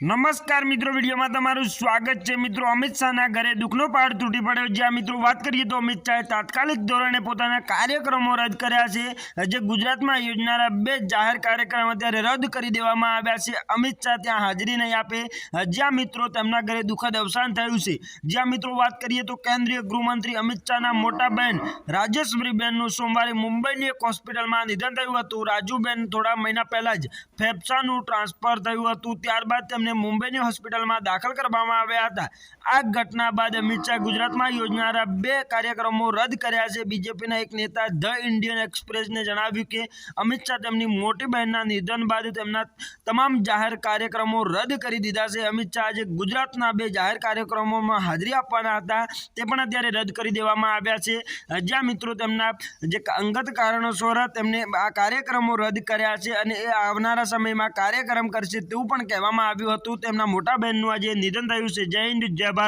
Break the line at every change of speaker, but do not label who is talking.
નમસ્કાર મિત્રો, વિડીયોમાં તમારું સ્વાગત છે. મિત્રો, અમિત શાહના ઘરે દુઃખનો પહાડ તૂટી પડ્યો જ્યાં મિત્રો વાત કરીએ તો અમિત શાહે તાત્કાલિક ધોરણે પોતાના કાર્યક્રમો રદ કર્યા છે. જે ગુજરાતમાં યોજનારા બે જાહેર કાર્યક્રમ અત્યારે રદ કરી દેવામાં આવ્યા છે. અમિત શાહ ત્યાં હાજરી નહીં આપે. જ્યાં મિત્રો તેમના ઘરે દુઃખદ અવસાન થયું છે. જ્યાં મિત્રો વાત કરીએ તો કેન્દ્રીય ગૃહમંત્રી અમિત શાહના મોટા બહેન રાજેશ્વરીબહેનનું સોમવારે મુંબઈની એક હોસ્પિટલમાં નિધન થયું હતું. રાજુબેન થોડા મહિના પહેલાં જ ફેફસાનું ટ્રાન્સફર થયું હતું. ત્યારબાદ તેમને મુંબઈની હોસ્પિટલમાં દાખલ કરવામાં આવ્યા હતા. આ ઘટના બાદ અમિત શાહ ગુજરાતમાં યોજનારા બે કાર્યક્રમો રદ કર્યા છે. બીજેપીના એક નેતા ધ ઇન્ડિયન એક્સપ્રેસને જણાવ્યું કે, અમિત શાહ તેમની મોટી બહેનના નિધન બાદ તેમના તમામ જાહેર કાર્યક્રમો રદ કરી દીધા છે. અમિત શાહ આજે ગુજરાતના બે જાહેર કાર્યક્રમોમાં હાજરી આપવાના હતા. તે પણ અત્યારે રદ કરી દેવામાં આવ્યા છે. હજાર મિત્રો તેમના જે અંગત કારણોસર તેમને આ કાર્યક્રમો રદ કર્યા છે અને એ આવનારા સમયમાં કાર્યક્રમ કરશે તેવું પણ કહેવામાં આવ્યું હતું. તેમના મોટા બહેનનું આજે નિધન થયું છે. જય હિન્દ જય ભારત.